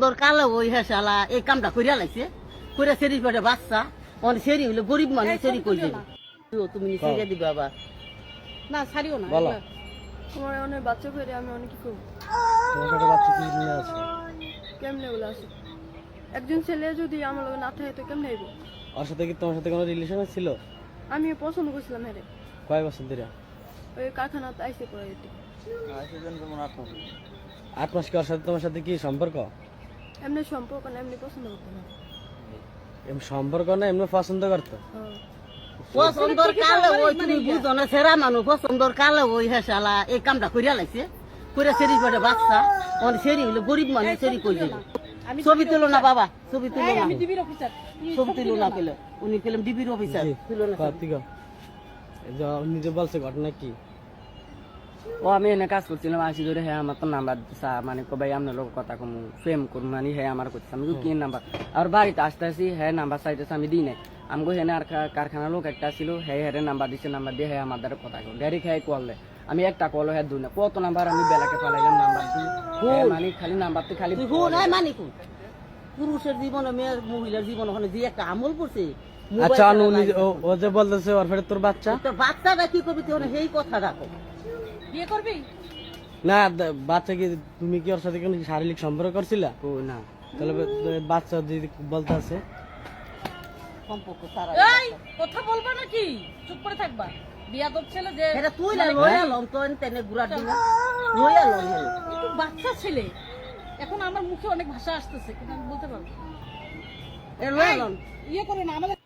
পছন্দর কালো ওই হেসালা এই কামটা করিয়া লাগছে করে সেরি পেটে বাচ্চা অনেক সেরি হইলে গরিব মানুষ যাবে না। তুমি সেরিয়া দিবে আবার। না ছাড়িও না বলো। এগুলা। অনেক বাচ্চা করে আমি অনেক কি তোমার কাছে বাচ্চা কি নিয়ে আছে কেমনে ওগুলো আছে? একজন ছেলে যদি আমার লগে না থাকে তো কেমনে আইব ওর সাথে কি তোমার সাথে কোনো রিলেশন ছিল? আমি পছন্দ করছিলাম হ্যাঁ কয় বছর ধরে? ওই কারখানাতে আইসে পড়ে আট মাস কি ওর সাথে তোমার সাথে কি সম্পর্ক? এমনি সম্পর্ক না এমনি পছন্দ করতাম না এমনি সম্পর্ক না এমনি পছন্দ করতো? হ্যাঁ। পছন্দর কালো ওই তুমি বুঝো না সেরা মানুষ পছন্দর কালো ওই হেসালা এই কামটা করিয়া লাগছে করে সেরি পেটে বাচ্চা। অনেক সেরি হইলে গরিব মানুষ সেরি কই আমি ছবি তুলো না বাবা ছবি তুলো না। আমি ডিবির ছবি তুলো না তুলিও উনি পেলাম ডিবির অফিসার তুলো না নিজে বলছে ঘটনা কি? ও আমি এনে কাজ করছিলাম আসি ধরে হ্যাঁ আমার তো নাম্বার দিছা মানে কো ভাই আপনার লোক কথা কমু ফেম করুন মানে হ্যাঁ আমার করছে আমি কি নাম্বার আর বাড়িতে আসতে আসি হ্যাঁ নাম্বার চাইতেছে আমি দিই নাই। আমি হেনে আর কারখানার লোক একটা ছিল হ্যাঁ হ্যাঁ নাম্বার দিছে নাম্বার দিয়ে হ্যাঁ আমার দ্বারা কথা কম ডাইরেক্ট হ্যাঁ কল দেয় আমি একটা কল হ্যাঁ দুই না কত নাম্বার আমি বেলাকে পালাইলাম নাম্বার দিই মানে খালি নাম্বার তো খালি মানি পুরুষের জীবনে মেয়ের মহিলার জীবন ওখানে যে একটা আমল করছে আচ্ছা। ও- ও যে বলতেছে ওর ফেরে তোর বাচ্চা? তোর বাচ্চাটা কি করবি তুই সেই কথা রাখো। বিয়ে করবি? না বাচ্চা কি তুমি কি ওর সাথে কোনো শারীরিক সম্পর্ক করছিলা? ও না। তাহলে বাচ্চা যদি বলতে আছে সম্পর্ক তারা এই কথা বলবা নাকি? চুপ করে থাকবা। বিয়াদব ছেলে যে এটা তুই না লম তো তেনে গুড়া দিন লম। একটু বাচ্চা ছেলে। এখন আমার মুখে অনেক ভাষা আসতেছে কিন্তু আমি বলতে পারব। এটা লইয়া লম ইয়ে করে না আমাদের